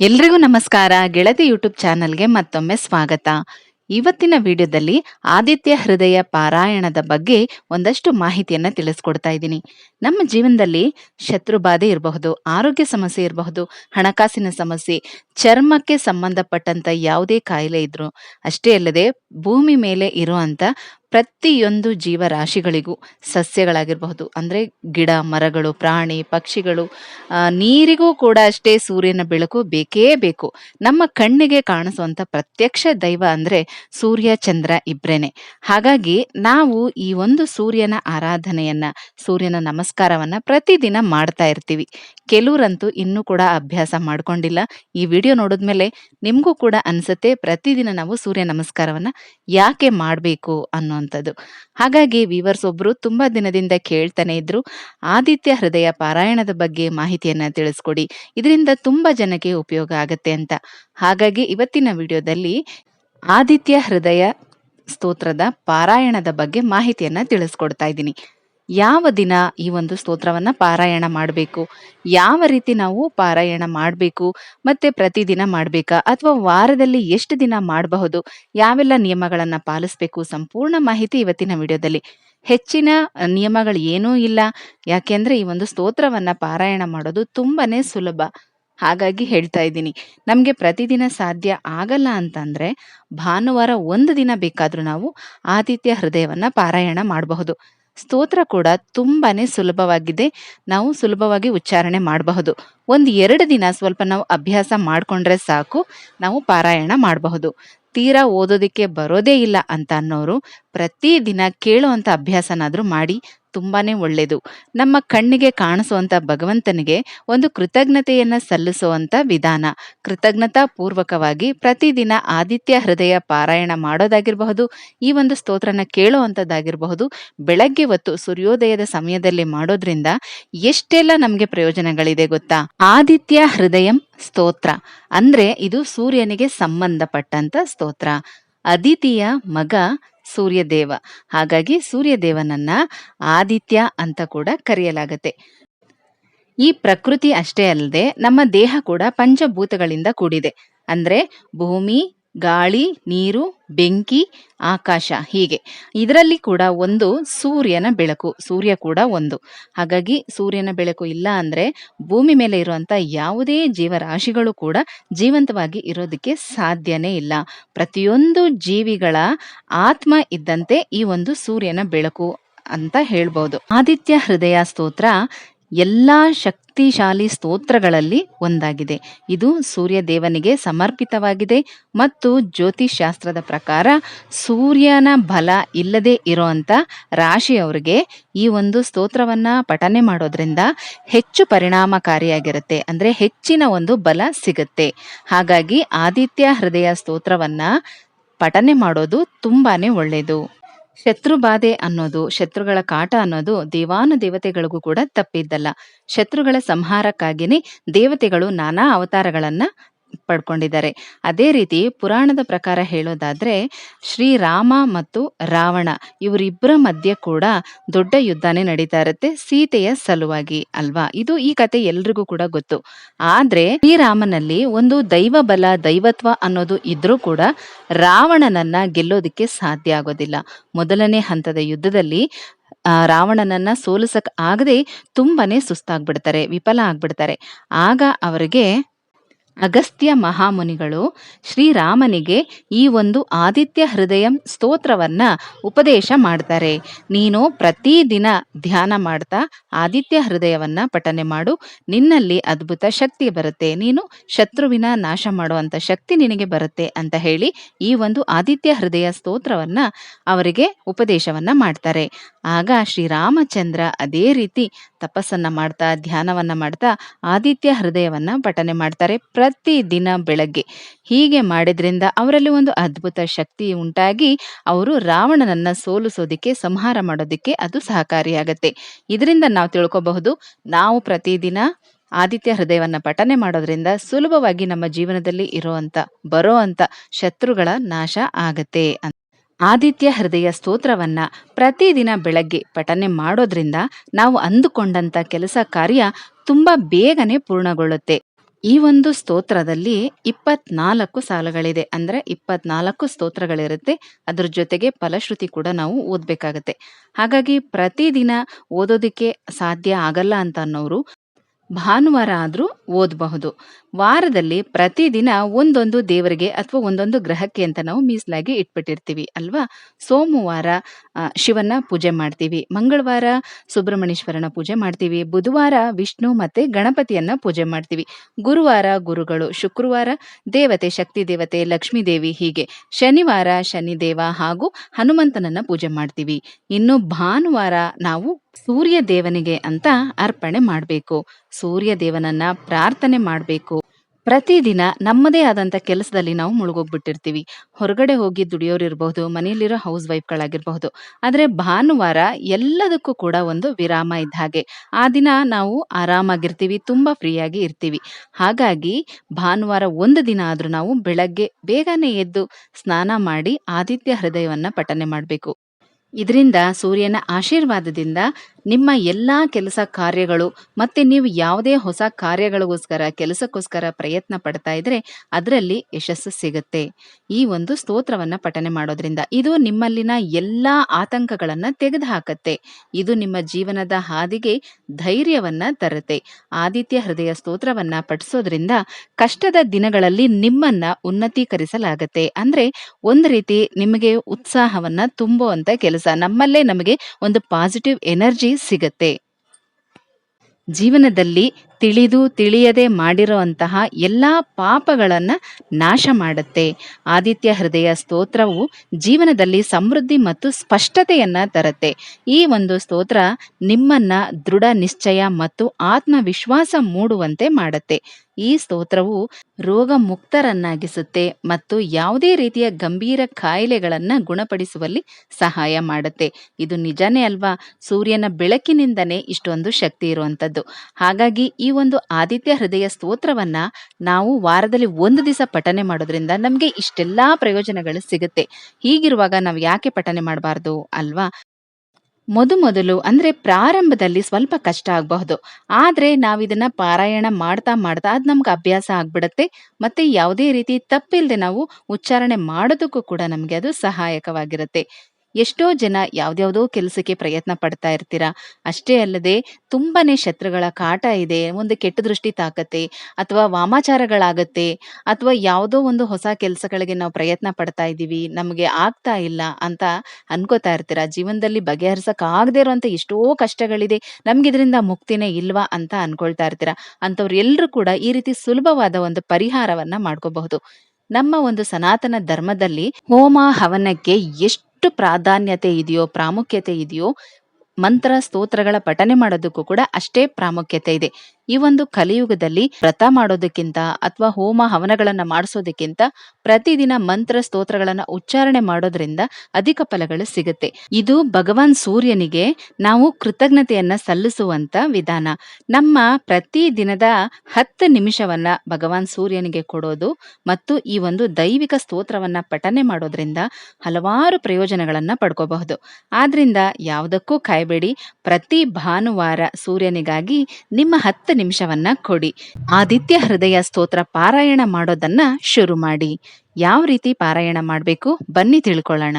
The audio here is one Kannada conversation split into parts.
ಎಲ್ರಿಗೂ ನಮಸ್ಕಾರ. ಗೆಳತಿ ಯೂಟ್ಯೂಬ್ ಚಾನಲ್ಗೆ ಮತ್ತೊಮ್ಮೆ ಸ್ವಾಗತ. ಇವತ್ತಿನ ವಿಡಿಯೋದಲ್ಲಿ ಆದಿತ್ಯ ಹೃದಯ ಪಾರಾಯಣದ ಬಗ್ಗೆ ಒಂದಷ್ಟು ಮಾಹಿತಿಯನ್ನು ತಿಳಿಸ್ಕೊಡ್ತಾ ಇದ್ದೀನಿ. ನಮ್ಮ ಜೀವನದಲ್ಲಿ ಶತ್ರು ಬಾಧೆ ಇರಬಹುದು, ಆರೋಗ್ಯ ಸಮಸ್ಯೆ ಇರಬಹುದು, ಹಣಕಾಸಿನ ಸಮಸ್ಯೆ, ಚರ್ಮಕ್ಕೆ ಸಂಬಂಧಪಟ್ಟಂತ ಯಾವುದೇ ಕಾಯಿಲೆ ಇದ್ರು ಅಷ್ಟೇ ಅಲ್ಲದೆ ಭೂಮಿ ಮೇಲೆ ಇರುವಂತ ಪ್ರತಿಯೊಂದು ಜೀವರಾಶಿಗಳಿಗೂ ಸಸ್ಯಗಳಾಗಿರಬಹುದು. ಅಂದರೆ ಗಿಡ, ಮರಗಳು, ಪ್ರಾಣಿ, ಪಕ್ಷಿಗಳು ನೀರಿಗೂ ಕೂಡ ಅಷ್ಟೇ ಸೂರ್ಯನ ಬೆಳಕು ಬೇಕೇ ಬೇಕು. ನಮ್ಮ ಕಣ್ಣಿಗೆ ಕಾಣಿಸುವಂಥ ಪ್ರತ್ಯಕ್ಷ ದೈವ ಅಂದರೆ ಸೂರ್ಯ, ಚಂದ್ರ ಇಬ್ಬರೇನೆ ಹಾಗಾಗಿ ನಾವು ಈ ಒಂದು ಸೂರ್ಯನ ಆರಾಧನೆಯನ್ನ, ಸೂರ್ಯನ ನಮಸ್ಕಾರವನ್ನು ಪ್ರತಿದಿನ ಮಾಡ್ತಾ ಇರ್ತೀವಿ. ಕೆಲವರಂತೂ ಇನ್ನೂ ಕೂಡ ಅಭ್ಯಾಸ ಮಾಡ್ಕೊಂಡಿಲ್ಲ. ಈ ವಿಡಿಯೋ ನೋಡಿದ್ಮೇಲೆ ನಿಮಗೂ ಕೂಡ ಅನಿಸುತ್ತೆ ಪ್ರತಿದಿನ ನಾವು ಸೂರ್ಯ ನಮಸ್ಕಾರವನ್ನ ಯಾಕೆ ಮಾಡಬೇಕು ಅನ್ನುವಂಥದ್ದು. ಹಾಗಾಗಿ ವಿವರ್ಸ್ ಒಬ್ರು ತುಂಬಾ ದಿನದಿಂದ ಕೇಳ್ತಾನೆ ಇದ್ರು, ಆದಿತ್ಯ ಹೃದಯ ಪಾರಾಯಣದ ಬಗ್ಗೆ ಮಾಹಿತಿಯನ್ನ ತಿಳಿಸ್ಕೊಡಿ. ಇದರಿಂದ ತುಂಬಾ ಜನಕ್ಕೆ ಉಪಯೋಗ ಆಗತ್ತೆ ಅಂತ. ಹಾಗಾಗಿ ಇವತ್ತಿನ ವಿಡಿಯೋದಲ್ಲಿ ಆದಿತ್ಯ ಹೃದಯ ಸ್ತೋತ್ರದ ಪಾರಾಯಣದ ಬಗ್ಗೆ ಮಾಹಿತಿಯನ್ನ ತಿಳಿಸ್ಕೊಡ್ತಾ ಇದ್ದೀನಿ. ಯಾವ ದಿನ ಈ ಒಂದು ಸ್ತೋತ್ರವನ್ನ ಪಾರಾಯಣ ಮಾಡಬೇಕು? ಯಾವ ರೀತಿ ನಾವು ಪಾರಾಯಣ ಮಾಡಬೇಕು? ಮತ್ತೆ ಪ್ರತಿದಿನ ಮಾಡಬೇಕಾ? ಅಥವಾ ವಾರದಲ್ಲಿ ಎಷ್ಟು ದಿನ ಮಾಡಬಹುದು? ಯಾವೆಲ್ಲ ನಿಯಮಗಳನ್ನ ಪಾಲಿಸಬೇಕು? ಸಂಪೂರ್ಣ ಮಾಹಿತಿ ಇವತ್ತಿನ ವಿಡಿಯೋದಲ್ಲಿ. ಹೆಚ್ಚಿನ ನಿಯಮಗಳು ಏನೂ ಇಲ್ಲ. ಯಾಕೆಂದ್ರೆ ಈ ಒಂದು ಸ್ತೋತ್ರವನ್ನ ಪಾರಾಯಣ ಮಾಡೋದು ತುಂಬಾನೇ ಸುಲಭ. ಹಾಗಾಗಿ ಹೇಳ್ತಾ ಇದ್ದೀನಿ. ನಮಗೆ ಪ್ರತಿದಿನ ಸಾಧ್ಯ ಆಗಲ್ಲ ಅಂತಂದ್ರೆ ಭಾನುವಾರ ಒಂದು ದಿನ ಬೇಕಾದರೂ ನಾವು ಆದಿತ್ಯ ಹೃದಯವನ್ನ ಪಾರಾಯಣ ಮಾಡಬಹುದು. ಸ್ತೋತ್ರ ಕೂಡ ತುಂಬಾನೇ ಸುಲಭವಾಗಿದೆ. ನಾವು ಸುಲಭವಾಗಿ ಉಚ್ಚಾರಣೆ ಮಾಡಬಹುದು. ಒಂದು ಎರಡು ದಿನ ಸ್ವಲ್ಪ ನಾವು ಅಭ್ಯಾಸ ಮಾಡಿಕೊಂಡ್ರೆ ಸಾಕು, ನಾವು ಪಾರಾಯಣ ಮಾಡಬಹುದು. ತೀರಾ ಓದೋದಕ್ಕೆ ಬರೋದೇ ಇಲ್ಲ ಅಂತ ಅನ್ನೋರು ಪ್ರತಿದಿನ ಕೇಳುವಂಥ ಅಭ್ಯಾಸನಾದರೂ ಮಾಡಿ ತುಂಬಾನೇ ಒಳ್ಳೆಯದು. ನಮ್ಮ ಕಣ್ಣಿಗೆ ಕಾಣಿಸುವಂಥ ಭಗವಂತನಿಗೆ ಒಂದು ಕೃತಜ್ಞತೆಯನ್ನು ಸಲ್ಲಿಸುವಂಥ ವಿಧಾನ. ಕೃತಜ್ಞತಾ ಪೂರ್ವಕವಾಗಿ ಪ್ರತಿದಿನ ಆದಿತ್ಯ ಹೃದಯ ಪಾರಾಯಣ ಮಾಡೋದಾಗಿರಬಹುದು, ಈ ಒಂದು ಸ್ತೋತ್ರನ ಕೇಳುವಂಥದ್ದಾಗಿರಬಹುದು ಬೆಳಗ್ಗೆ ಹೊತ್ತು ಸೂರ್ಯೋದಯದ ಸಮಯದಲ್ಲಿ ಮಾಡೋದ್ರಿಂದ ಎಷ್ಟೆಲ್ಲ ನಮಗೆ ಪ್ರಯೋಜನಗಳಿದೆ ಗೊತ್ತಾ? ಆದಿತ್ಯ ಹೃದಯಂ ಸ್ತೋತ್ರ. ಅಂದ್ರೆ ಇದು ಸೂರ್ಯನಿಗೆ ಸಂಬಂಧಪಟ್ಟಂತ ಸ್ತೋತ್ರ. ಅದಿತಿಯ ಮಗ ಸೂರ್ಯದೇವ. ಹಾಗಾಗಿ ಸೂರ್ಯದೇವನನ್ನ ಆದಿತ್ಯ ಅಂತ ಕೂಡ ಕರೆಯಲಾಗತ್ತೆ. ಈ ಪ್ರಕೃತಿ ಅಷ್ಟೇ ಅಲ್ಲದೆ ನಮ್ಮ ದೇಹ ಕೂಡ ಪಂಚಭೂತಗಳಿಂದ ಕೂಡಿದೆ. ಅಂದ್ರೆ ಭೂಮಿ ಗಾಳಿ, ನೀರು, ಬೆಂಕಿ, ಆಕಾಶ ಹೀಗೆ. ಇದರಲ್ಲಿ ಕೂಡ ಒಂದು ಸೂರ್ಯನ ಬೆಳಕು, ಸೂರ್ಯ ಕೂಡ ಒಂದು. ಹಾಗಾಗಿ ಸೂರ್ಯನ ಬೆಳಕು ಇಲ್ಲ ಅಂದ್ರೆ ಭೂಮಿ ಮೇಲೆ ಇರುವಂತ ಯಾವುದೇ ಜೀವರಾಶಿಗಳು ಕೂಡ ಜೀವಂತವಾಗಿ ಇರೋದಕ್ಕೆ ಸಾಧ್ಯನೇ ಇಲ್ಲ. ಪ್ರತಿಯೊಂದು ಜೀವಿಗಳ ಆತ್ಮ ಇದ್ದಂತೆ ಈ ಒಂದು ಸೂರ್ಯನ ಬೆಳಕು ಅಂತ ಹೇಳ್ಬೋದು. ಆದಿತ್ಯ ಹೃದಯ ಸ್ತೋತ್ರ ಎಲ್ಲಾ ಶಕ್ತಿಶಾಲಿ ಸ್ತೋತ್ರಗಳಲ್ಲಿ ಒಂದಾಗಿದೆ. ಇದು ಸೂರ್ಯ ದೇವನಿಗೆ ಸಮರ್ಪಿತವಾಗಿದೆ ಮತ್ತು ಜ್ಯೋತಿಷಾಸ್ತ್ರದ ಪ್ರಕಾರ ಸೂರ್ಯನ ಬಲ ಇಲ್ಲದೆ ಇರುವಂತ ರಾಶಿಯವರಿಗೆ ಈ ಒಂದು ಸ್ತೋತ್ರವನ್ನ ಪಠನೆ ಮಾಡೋದ್ರಿಂದ ಹೆಚ್ಚು ಪರಿಣಾಮಕಾರಿಯಾಗಿರುತ್ತೆ. ಅಂದ್ರೆ ಹೆಚ್ಚಿನ ಒಂದು ಬಲ ಸಿಗುತ್ತೆ. ಹಾಗಾಗಿ ಆದಿತ್ಯ ಹೃದಯ ಸ್ತೋತ್ರವನ್ನ ಪಠನೆ ಮಾಡೋದು ತುಂಬಾನೇ ಒಳ್ಳೆಯದು ಶತ್ರು ಬಾಧೆ ಅನ್ನೋದು, ಶತ್ರುಗಳ ಕಾಟ ಅನ್ನೋದು ದೇವಾನು ದೇವತೆಗಳಿಗೂ ಕೂಡ ತಪ್ಪಿದ್ದಲ್ಲ. ಶತ್ರುಗಳ ಸಂಹಾರಕ್ಕಾಗಿನೇ ದೇವತೆಗಳು ನಾನಾ ಅವತಾರಗಳನ್ನ ಪಡ್ಕೊಂಡಿದ್ದಾರೆ. ಅದೇ ರೀತಿ ಪುರಾಣದ ಪ್ರಕಾರ ಹೇಳೋದಾದ್ರೆ ಶ್ರೀರಾಮ ಮತ್ತು ರಾವಣ ಇವರಿಬ್ಬರ ಮಧ್ಯೆ ಕೂಡ ದೊಡ್ಡ ಯುದ್ಧನೇ ನಡೀತಾ ಇರುತ್ತೆ ಸೀತೆಯ ಸಲುವಾಗಿ ಅಲ್ವಾ? ಇದು ಈ ಕತೆ ಎಲ್ರಿಗೂ ಕೂಡ ಗೊತ್ತು. ಆದ್ರೆ ಶ್ರೀರಾಮನಲ್ಲಿ ಒಂದು ದೈವ ಬಲ, ದೈವತ್ವ ಅನ್ನೋದು ಇದ್ರೂ ಕೂಡ ರಾವಣನನ್ನ ಗೆಲ್ಲೋದಕ್ಕೆ ಸಾಧ್ಯ ಆಗೋದಿಲ್ಲ. ಮೊದಲನೇ ಹಂತದ ಯುದ್ಧದಲ್ಲಿ ರಾವಣನನ್ನ ಸೋಲಿಸಕ್ ಆಗದೆ ತುಂಬಾನೇ ಸುಸ್ತಾಗ್ಬಿಡ್ತಾರೆ, ವಿಫಲ ಆಗ್ಬಿಡ್ತಾರೆ. ಆಗ ಅವರಿಗೆ ಅಗಸ್ತ್ಯ ಮಹಾಮುನಿಗಳು ಶ್ರೀರಾಮನಿಗೆ ಈ ಒಂದು ಆದಿತ್ಯ ಹೃದಯಂ ಸ್ತೋತ್ರವನ್ನು ಉಪದೇಶ ಮಾಡ್ತಾರೆ. ನೀನು ಪ್ರತಿದಿನ ಧ್ಯಾನ ಮಾಡ್ತಾ ಆದಿತ್ಯ ಹೃದಯವನ್ನು ಪಠನೆ ಮಾಡು. ನಿನ್ನಲ್ಲಿ ಅದ್ಭುತ ಶಕ್ತಿ ಬರುತ್ತೆ. ನೀನು ಶತ್ರುವಿನ ನಾಶ ಮಾಡುವಂಥ ಶಕ್ತಿ ನಿನಗೆ ಬರುತ್ತೆ ಅಂತ ಹೇಳಿ ಈ ಒಂದು ಆದಿತ್ಯ ಹೃದಯ ಸ್ತೋತ್ರವನ್ನು ಅವರಿಗೆ ಉಪದೇಶವನ್ನು ಮಾಡ್ತಾರೆ. ಆಗ ಶ್ರೀರಾಮಚಂದ್ರ ಅದೇ ರೀತಿ ತಪಸ್ಸನ್ನ ಮಾಡ್ತಾ, ಧ್ಯಾನವನ್ನ ಮಾಡ್ತಾ ಆದಿತ್ಯ ಹೃದಯವನ್ನ ಪಠನೆ ಮಾಡ್ತಾರೆ ಪ್ರತಿ ದಿನ ಬೆಳಗ್ಗೆ. ಹೀಗೆ ಮಾಡಿದ್ರಿಂದ ಅವರಲ್ಲಿ ಒಂದು ಅದ್ಭುತ ಶಕ್ತಿ ಉಂಟಾಗಿ ಅವರು ರಾವಣನನ್ನ ಸೋಲಿಸೋದಿಕ್ಕೆ, ಸಂಹಾರ ಮಾಡೋದಿಕ್ಕೆ ಅದು ಸಹಕಾರಿಯಾಗತ್ತೆ. ಇದರಿಂದ ನಾವು ತಿಳ್ಕೋಬಹುದು, ನಾವು ಪ್ರತಿದಿನ ಆದಿತ್ಯ ಹೃದಯವನ್ನ ಪಠನೆ ಮಾಡೋದ್ರಿಂದ ಸುಲಭವಾಗಿ ನಮ್ಮ ಜೀವನದಲ್ಲಿ ಇರುವಂತ ಬರೋ ಅಂತ ಶತ್ರುಗಳ ನಾಶ ಆಗತ್ತೆ ಆದಿತ್ಯ ಹೃದಯ ಸ್ತೋತ್ರವನ್ನ ಪ್ರತಿದಿನ ಬೆಳಗ್ಗೆ ಪಠನೆ ಮಾಡೋದ್ರಿಂದ ನಾವು ಅಂದುಕೊಂಡಂತ ಕೆಲಸ ಕಾರ್ಯ ತುಂಬಾ ಬೇಗನೆ ಪೂರ್ಣಗೊಳ್ಳುತ್ತೆ. ಈ ಒಂದು ಸ್ತೋತ್ರದಲ್ಲಿ ಇಪ್ಪತ್ನಾಲ್ಕು ಸಾಲುಗಳಿದೆ. ಅಂದ್ರೆ ಇಪ್ಪತ್ನಾಲ್ಕು ಸ್ತೋತ್ರಗಳಿರುತ್ತೆ. ಅದ್ರ ಜೊತೆಗೆ ಫಲಶ್ರುತಿ ಕೂಡ ನಾವು ಓದ್ಬೇಕಾಗತ್ತೆ. ಹಾಗಾಗಿ ಪ್ರತಿದಿನ ಓದೋದಕ್ಕೆ ಸಾಧ್ಯ ಆಗಲ್ಲ ಅಂತ ಅನ್ನೋರು ಭಾನುವಾರ ಆದ್ರೂ ಓದಬಹುದು. ವಾರದಲ್ಲಿ ಪ್ರತಿದಿನ ಒಂದೊಂದು ದೇವರಿಗೆ ಅಥವಾ ಒಂದೊಂದು ಗ್ರಹಕ್ಕೆ ಅಂತ ನಾವು ಮೀಸಲಾಗಿ ಇಟ್ಬಿಟ್ಟಿರ್ತೀವಿ, ಅಲ್ವಾ? ಸೋಮವಾರ ಶಿವನ ಪೂಜೆ ಮಾಡ್ತೀವಿ, ಮಂಗಳವಾರ ಸುಬ್ರಹ್ಮಣ್ಯೇಶ್ವರನ ಪೂಜೆ ಮಾಡ್ತೀವಿ, ಬುಧವಾರ ವಿಷ್ಣು ಮತ್ತೆ ಗಣಪತಿಯನ್ನ ಪೂಜೆ ಮಾಡ್ತೀವಿ. ಗುರುವಾರ ಗುರುಗಳು, ಶುಕ್ರವಾರ ದೇವತೆ, ಶಕ್ತಿ ದೇವತೆ, ಲಕ್ಷ್ಮೀ ದೇವಿ ಹೀಗೆ. ಶನಿವಾರ ಶನಿದೇವ ಹಾಗೂ ಹನುಮಂತನನ್ನ ಪೂಜೆ ಮಾಡ್ತೀವಿ. ಇನ್ನು ಭಾನುವಾರ ನಾವು ಸೂರ್ಯ ದೇವನಿಗೆ ಅಂತ ಅರ್ಪಣೆ ಮಾಡಬೇಕು. ಸೂರ್ಯ ದೇವನನ್ನ ಪ್ರಾರ್ಥನೆ ಮಾಡಬೇಕು. ಪ್ರತಿದಿನ ನಮ್ಮದೇ ಆದಂತ ಕೆಲಸದಲ್ಲಿ ನಾವು ಮುಳುಗೋಗ್ಬಿಟ್ಟಿರ್ತೀವಿ. ಹೊರಗಡೆ ಹೋಗಿ ದುಡಿಯೋರು ಇರಬಹುದು ಮನೆಯಲ್ಲಿರೋ ಹೌಸ್ ವೈಫ್ಗಳಾಗಿರಬಹುದು ಆದ್ರೆ ಭಾನುವಾರ ಎಲ್ಲದಕ್ಕೂ ಕೂಡ ಒಂದು ವಿರಾಮ ಇದ್ದ ಹಾಗೆ. ಆ ದಿನ ನಾವು ಆರಾಮಾಗಿರ್ತೀವಿ, ತುಂಬಾ ಫ್ರೀಯಾಗಿ ಇರ್ತೀವಿ. ಹಾಗಾಗಿ ಭಾನುವಾರ ಒಂದು ದಿನ ಆದ್ರೂ ನಾವು ಬೆಳಗ್ಗೆ ಬೇಗನೆ ಎದ್ದು ಸ್ನಾನ ಮಾಡಿ ಆದಿತ್ಯ ಹೃದಯವನ್ನ ಪಠನೆ ಮಾಡಬೇಕು. ಇದರಿಂದ ಸೂರ್ಯನ ಆಶೀರ್ವಾದದಿಂದ ನಿಮ್ಮ ಎಲ್ಲಾ ಕೆಲಸ ಕಾರ್ಯಗಳು ಮತ್ತೆ ನೀವು ಯಾವುದೇ ಹೊಸ ಕಾರ್ಯಗಳಿಗೋಸ್ಕರ, ಕೆಲಸಕ್ಕೋಸ್ಕರ ಪ್ರಯತ್ನ ಪಡ್ತಾ ಇದ್ರೆ ಅದರಲ್ಲಿ ಯಶಸ್ಸು ಸಿಗುತ್ತೆ. ಈ ಒಂದು ಸ್ತೋತ್ರವನ್ನ ಪಠನೆ ಮಾಡೋದ್ರಿಂದ ಇದು ನಿಮ್ಮಲ್ಲಿನ ಎಲ್ಲಾ ಆತಂಕಗಳನ್ನ ತೆಗೆದುಹಾಕತ್ತೆ. ಇದು ನಿಮ್ಮ ಜೀವನದ ಹಾದಿಗೆ ಧೈರ್ಯವನ್ನ ತರುತ್ತೆ. ಆದಿತ್ಯ ಹೃದಯ ಸ್ತೋತ್ರವನ್ನ ಪಠಿಸೋದ್ರಿಂದ ಕಷ್ಟದ ದಿನಗಳಲ್ಲಿ ನಿಮ್ಮನ್ನ ಉನ್ನತೀಕರಿಸಲಾಗತ್ತೆ. ಅಂದ್ರೆ ಒಂದು ರೀತಿ ನಿಮಗೆ ಉತ್ಸಾಹವನ್ನ ತುಂಬುವಂತ ಕೆಲಸ. ನಮ್ಮಲ್ಲೇ ನಮಗೆ ಒಂದು ಪಾಸಿಟಿವ್ ಎನರ್ಜಿ ಸಿಗತ್ತೆ. ಜೀವನದಲ್ಲಿ ತಿಳಿದು ತಿಳಿಯದೆ ಮಾಡಿರುವಂತಹ ಎಲ್ಲ ಪಾಪಗಳನ್ನು ನಾಶ ಮಾಡುತ್ತೆ. ಆದಿತ್ಯ ಹೃದಯ ಸ್ತೋತ್ರವು ಜೀವನದಲ್ಲಿ ಸಮೃದ್ಧಿ ಮತ್ತು ಸ್ಪಷ್ಟತೆಯನ್ನ ತರುತ್ತೆ. ಈ ಒಂದು ಸ್ತೋತ್ರ ನಿಮ್ಮನ್ನ ದೃಢ ನಿಶ್ಚಯ ಮತ್ತು ಆತ್ಮವಿಶ್ವಾಸ ಮೂಡುವಂತೆ ಮಾಡುತ್ತೆ. ಈ ಸ್ತೋತ್ರವು ರೋಗ ಮುಕ್ತರನ್ನಾಗಿಸುತ್ತೆ ಮತ್ತು ಯಾವುದೇ ರೀತಿಯ ಗಂಭೀರ ಕಾಯಿಲೆಗಳನ್ನ ಗುಣಪಡಿಸುವಲ್ಲಿ ಸಹಾಯ ಮಾಡುತ್ತೆ. ಇದು ನಿಜನೇ ಅಲ್ವಾ? ಸೂರ್ಯನ ಬೆಳಕಿನಿಂದನೇ ಇಷ್ಟೊಂದು ಶಕ್ತಿ ಇರುವಂತದ್ದು. ಹಾಗಾಗಿ ಈ ಒಂದು ಆದಿತ್ಯ ಹೃದಯ ಸ್ತೋತ್ರವನ್ನ ನಾವು ವಾರದಲ್ಲಿ ಒಂದು ದಿವಸ ಪಠನೆ ಮಾಡೋದ್ರಿಂದ ನಮ್ಗೆ ಇಷ್ಟೆಲ್ಲಾ ಪ್ರಯೋಜನಗಳು ಸಿಗುತ್ತೆ. ಹೀಗಿರುವಾಗ ನಾವು ಯಾಕೆ ಪಠನೆ ಮಾಡಬಾರ್ದು ಅಲ್ವಾ? ಮೊದಮೊದಲು ಅಂದ್ರೆ ಪ್ರಾರಂಭದಲ್ಲಿ ಸ್ವಲ್ಪ ಕಷ್ಟ ಆಗಬಹುದು. ಆದ್ರೆ ನಾವಿದನ್ನ ಪಾರಾಯಣ ಮಾಡ್ತಾ ಮಾಡ್ತಾ ಅದ್ ನಮ್ಗೆ ಅಭ್ಯಾಸ ಆಗ್ಬಿಡತ್ತೆ. ಮತ್ತೆ ಯಾವುದೇ ರೀತಿ ತಪ್ಪಿಲ್ಲದೆ ನಾವು ಉಚ್ಚಾರಣೆ ಮಾಡೋದಕ್ಕೂ ಕೂಡ ನಮ್ಗೆ ಅದು ಸಹಾಯಕವಾಗಿರುತ್ತೆ. ಎಷ್ಟೋ ಜನ ಯಾವ್ದ್ಯಾವ್ದೋ ಕೆಲಸಕ್ಕೆ ಪ್ರಯತ್ನ ಪಡ್ತಾ ಇರ್ತೀರಾ. ಅಷ್ಟೇ ಅಲ್ಲದೆ ತುಂಬಾನೇ ಶತ್ರುಗಳ ಕಾಟ ಇದೆ, ಒಂದು ಕೆಟ್ಟ ದೃಷ್ಟಿ ತಾಕತ್ತೆ, ಅಥವಾ ವಾಮಾಚಾರಗಳಾಗತ್ತೆ, ಅಥವಾ ಯಾವುದೋ ಒಂದು ಹೊಸ ಕೆಲಸಗಳಿಗೆ ನಾವು ಪ್ರಯತ್ನ ಪಡ್ತಾ ಇದ್ದೀವಿ, ನಮಗೆ ಆಗ್ತಾ ಇಲ್ಲ ಅಂತ ಅನ್ಕೋತಾ ಇರ್ತೀರಾ. ಜೀವನದಲ್ಲಿ ಬಗೆಹರಿಸಕ್ಕಾಗದೇ ಇರುವಂತ ಎಷ್ಟೋ ಕಷ್ಟಗಳಿದೆ ನಮ್ಗೆ ಇದರಿಂದ ಮುಕ್ತಿನೇ ಇಲ್ವಾ ಅಂತ ಅನ್ಕೊಳ್ತಾ ಇರ್ತೀರಾ. ಅಂತವ್ರು ಎಲ್ರು ಕೂಡ ಈ ರೀತಿ ಸುಲಭವಾದ ಒಂದು ಪರಿಹಾರವನ್ನ ಮಾಡ್ಕೋಬಹುದು. ನಮ್ಮ ಒಂದು ಸನಾತನ ಧರ್ಮದಲ್ಲಿ ಹೋಮ ಹವನಕ್ಕೆ ಎಷ್ಟು ಪ್ರಾಧಾನ್ಯತೆ ಇದೆಯೋ ಪ್ರಾಮುಖ್ಯತೆ ಇದೆಯೋ ಮಂತ್ರ ಸ್ತೋತ್ರಗಳ ಪಠನೆ ಮಾಡೋದಕ್ಕೂ ಕೂಡ ಅಷ್ಟೇ ಪ್ರಾಮುಖ್ಯತೆ ಇದೆ. ಈ ಒಂದು ಕಲಿಯುಗದಲ್ಲಿ ವ್ರತ ಮಾಡೋದಕ್ಕಿಂತ ಅಥವಾ ಹೋಮ ಹವನಗಳನ್ನ ಮಾಡಿಸೋದಕ್ಕಿಂತ ಪ್ರತಿದಿನ ಮಂತ್ರ ಸ್ತೋತ್ರಗಳನ್ನ ಉಚ್ಚಾರಣೆ ಮಾಡೋದ್ರಿಂದ ಅಧಿಕ ಫಲಗಳು ಸಿಗುತ್ತೆ. ಇದು ಭಗವಾನ್ ಸೂರ್ಯನಿಗೆ ನಾವು ಕೃತಜ್ಞತೆಯನ್ನ ಸಲ್ಲಿಸುವಂತ ವಿಧಾನ. ನಮ್ಮ ಪ್ರತಿ ದಿನದ ಹತ್ತು ನಿಮಿಷವನ್ನ ಭಗವಾನ್ ಸೂರ್ಯನಿಗೆ ಕೊಡೋದು ಮತ್ತು ಈ ಒಂದು ದೈವಿಕ ಸ್ತೋತ್ರವನ್ನ ಪಠನೆ ಮಾಡೋದ್ರಿಂದ ಹಲವಾರು ಪ್ರಯೋಜನಗಳನ್ನ ಪಡ್ಕೋಬಹುದು. ಆದ್ರಿಂದ ಯಾವುದಕ್ಕೂ ಕಾಯಬೇಡಿ. ಪ್ರತಿ ಭಾನುವಾರ ಸೂರ್ಯನಿಗಾಗಿ ನಿಮ್ಮ ಹತ್ತು ನಿಮಿಷವನ್ನ ಕೊಡಿ. ಆದಿತ್ಯ ಹೃದಯ ಸ್ತೋತ್ರ ಪಾರಾಯಣ ಮಾಡೋದನ್ನ ಶುರು ಮಾಡಿ. ಯಾವ ರೀತಿ ಪಾರಾಯಣ ಮಾಡಬೇಕು ಬನ್ನಿ ತಿಳ್ಕೊಳ್ಳೋಣ.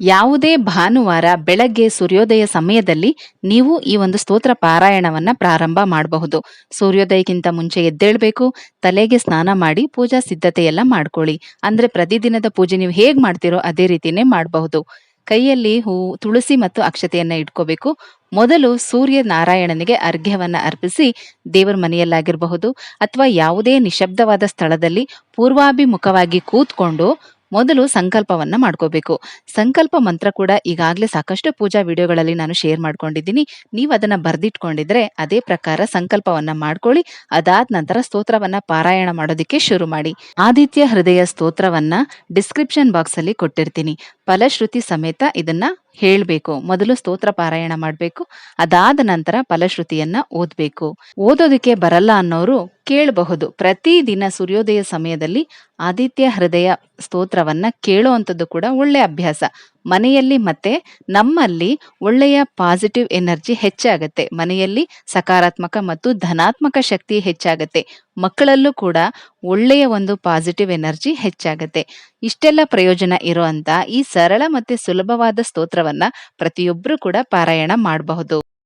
ಯಾವುದೇ ಭಾನುವಾರ ಬೆಳಗ್ಗೆ ಸೂರ್ಯೋದಯ ಸಮಯದಲ್ಲಿ ನೀವು ಈ ಒಂದು ಸ್ತೋತ್ರ ಪಾರಾಯಣವನ್ನ ಪ್ರಾರಂಭ ಮಾಡಬಹುದು. ಸೂರ್ಯೋದಯಕ್ಕಿಂತ ಮುಂಚೆ ಎದ್ದೇಳ್ಬೇಕು, ತಲೆಗೆ ಸ್ನಾನ ಮಾಡಿ ಪೂಜಾ ಸಿದ್ಧತೆ ಎಲ್ಲ ಮಾಡ್ಕೊಳ್ಳಿ. ಅಂದ್ರೆ ಪ್ರತಿದಿನದ ಪೂಜೆ ನೀವು ಹೇಗ್ ಮಾಡ್ತಿರೋ ಅದೇ ರೀತಿನೇ ಮಾಡಬಹುದು. ಕೈಯಲ್ಲಿ ಹೂ, ತುಳಸಿ ಮತ್ತು ಅಕ್ಷತೆಯನ್ನ ಇಟ್ಕೋಬೇಕು. ಮೊದಲು ಸೂರ್ಯ ನಾರಾಯಣನಿಗೆ ಅರ್ಘ್ಯವನ್ನ ಅರ್ಪಿಸಿ ದೇವರ ಮನೆಯಲ್ಲಾಗಿರಬಹುದು ಅಥವಾ ಯಾವುದೇ ನಿಶಬ್ದವಾದ ಸ್ಥಳದಲ್ಲಿ ಪೂರ್ವಾಭಿಮುಖವಾಗಿ ಕೂತ್ಕೊಂಡು ಮೊದಲು ಸಂಕಲ್ಪವನ್ನ ಮಾಡ್ಕೋಬೇಕು. ಸಂಕಲ್ಪ ಮಂತ್ರ ಕೂಡ ಈಗಾಗಲೇ ಸಾಕಷ್ಟು ಪೂಜಾ ವಿಡಿಯೋಗಳಲ್ಲಿ ನಾನು ಶೇರ್ ಮಾಡ್ಕೊಂಡಿದ್ದೀನಿ. ನೀವು ಅದನ್ನ ಬರ್ದಿಟ್ಕೊಂಡಿದ್ರೆ ಅದೇ ಪ್ರಕಾರ ಸಂಕಲ್ಪವನ್ನ ಮಾಡ್ಕೊಳ್ಳಿ. ಅದಾದ ನಂತರ ಸ್ತೋತ್ರವನ್ನ ಪಾರಾಯಣ ಮಾಡೋದಕ್ಕೆ ಶುರು ಮಾಡಿ. ಆದಿತ್ಯ ಹೃದಯ ಸ್ತೋತ್ರವನ್ನ ಡಿಸ್ಕ್ರಿಪ್ಷನ್ ಬಾಕ್ಸ್ ಅಲ್ಲಿ ಕೊಟ್ಟಿರ್ತೀನಿ. ಫಲಶ್ರುತಿ ಸಮೇತ ಇದನ್ನ ಹೇಳ್ಬೇಕು. ಮೊದಲು ಸ್ತೋತ್ರ ಪಾರಾಯಣ ಮಾಡ್ಬೇಕು. ಅದಾದ ನಂತರ ಫಲಶ್ರುತಿಯನ್ನ ಓದ್ಬೇಕು. ಓದೋದಕ್ಕೆ ಬರಲ್ಲ ಅನ್ನೋರು ಕೇಳಬಹುದು. ಪ್ರತಿದಿನ ಸೂರ್ಯೋದಯ ಸಮಯದಲ್ಲಿ ಆದಿತ್ಯ ಹೃದಯ ಸ್ತೋತ್ರವನ್ನ ಕೇಳುವಂಥದ್ದು ಕೂಡ ಒಳ್ಳೆ ಅಭ್ಯಾಸ. ಮನೆಯಲ್ಲಿ ಮತ್ತೆ ನಮ್ಮಲ್ಲಿ ಒಳ್ಳೆಯ ಪಾಸಿಟಿವ್ ಎನರ್ಜಿ ಹೆಚ್ಚಾಗುತ್ತೆ. ಮನೆಯಲ್ಲಿ ಸಕಾರಾತ್ಮಕ ಮತ್ತು ಧನಾತ್ಮಕ ಶಕ್ತಿ ಹೆಚ್ಚಾಗುತ್ತೆ. ಮಕ್ಕಳಲ್ಲೂ ಕೂಡ ಒಳ್ಳೆಯ ಒಂದು ಪಾಸಿಟಿವ್ ಎನರ್ಜಿ ಹೆಚ್ಚಾಗುತ್ತೆ. ಇಷ್ಟೆಲ್ಲ ಪ್ರಯೋಜನ ಇರುವಂತ ಈ ಸರಳ ಮತ್ತೆ ಸುಲಭವಾದ ಸ್ತೋತ್ರವನ್ನ ಪ್ರತಿಯೊಬ್ಬರೂ ಕೂಡ ಪಾರಾಯಣ ಮಾಡಬಹುದು.